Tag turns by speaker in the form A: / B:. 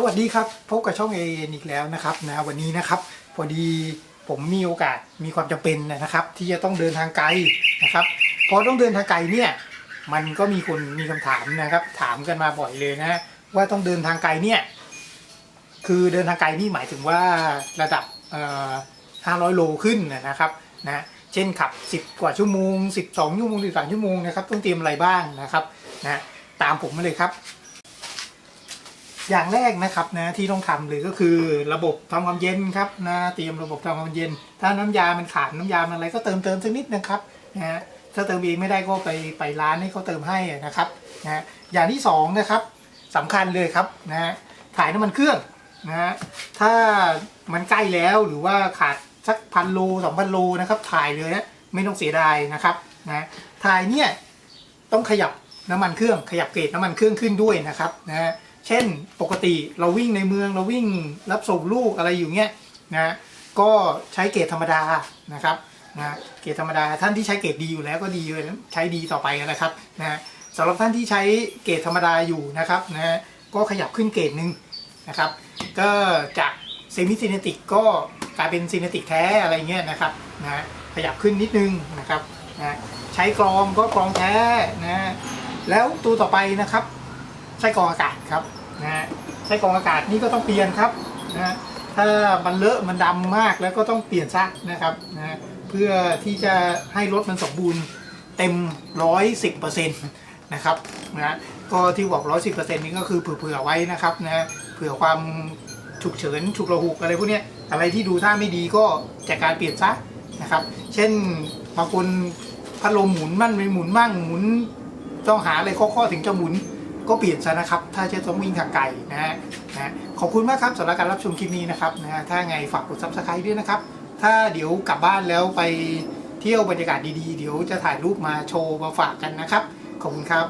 A: สวัสดีครับ พบกับช่องเอเอีกแล้วนะครับนะวันนี้นะครับ พอดีผมมีโอกาสมีความจำเป็นนะครับ ที่จะต้องเดินทางไกลนะครับพอต้องเดินทางไกลเนี่ยมันก็มีคนมีคำถามนะครับ ถามกันมาบ่อยเลยนะว่าต้องเดินทางไกลเนี่ยคือเดินทางไกลนี่หมายถึงว่าระดับ500โลขึ้นนะครับนะเช่นขับ 10 กว่าชั่วโมง 12ชั่วโมง13ชั่วโมงนะครับต้องเตรียมอะไรบ้างนะครับนะตามผมมาเลยครับ อย่างแรกนะครับนะที่ต้องทำเลยก็คือระบบทำความเย็นครับนะเตรียมระบบทำความเย็น ถ้าน้ำยามันขาดน้ำยามันอะไรก็เติมเติมสักนิดนะครับนะฮะถ้าเติมเองไม่ได้ก็ไปไปร้านให้เขาเติมให้นะครับนะฮะอย่างที่สองนะครับสำคัญเลยครับนะฮะถ่ายน้ำมันเครื่องนะฮะถ้ามันใกล้แล้วหรือว่าขาดสักพันโลสองพันโลนะครับถ่ายเลยนะไม่ต้องเสียดายนะครับนะถ่ายเนี่ยต้องขยับน้ำมันเครื่องขยับเกรดน้ำมันเครื่องขึ้นด้วยนะครับนะฮะ เช่นปกติเราวิ่งในเมืองเราวิ่งรับส่งลูกอะไรอยู่เงี้ยนะก็ใช้เกรดธรรมดานะครับนะเกรดธรรมดาท่านที่ใช้เกรดดีอยู่แล้วก็ดีเลยใช้ดีต่อไปนะครับนะสำหรับท่านที่ใช้เกรดธรรมดาอยู่นะครับนะก็ขยับขึ้นเกรดหนึ่งนะครับก็จากเซมิซีเนติกก็กลายเป็นซีเนติกแท้อะไรเงี้ยนะครับนะขยับขึ้นนิดนึงนะครับนะใช้กรองก็กรองแท้นะแล้วตัวต่อไปนะครับ ใช้กรองอากาศครับ นะฮะใช้กองอากาศนี่ก็ต้องเปลี่ยนครับนะฮะถ้ามันเลอะมันดำมากแล้วก็ต้องเปลี่ยนซะนะครับนะฮะเพื่อที่จะให้รถมันสมบูรณ์เต็มร้อยสิบเปอร์เซ็นต์นะครับนะฮะก็ที่บอกร้อยสิบเปอร์เซ็นต์นี้ก็คือเผื่อไว้นะครับนะฮะเผื่อความฉุกเฉินฉุกระหุกอะไรพวกนี้อะไรที่ดูท่าไม่ดีก็จัดการเปลี่ยนซะนะครับ เช่นบางคนพัดลมหมุนมั่นไม่หมุนมั่งหมุนต้องหาอะไรข้อๆถึงจะหมุน ก็เปลี่ยนซะนะครับ ถ้าจะต้องวิ่งทางไกลนะฮะนะขอบคุณมากครับสำหรับการรับชมคลิปนี้นะครับนะฮะถ้าไงฝากกดซับสไครต์ด้วยนะครับ ถ้าเดี๋ยวกลับบ้านแล้วไปเที่ยวบรรยากาศดีๆ เดี๋ยวจะถ่ายรูปมาโชว์มาฝากกันนะครับ ขอบคุณครับ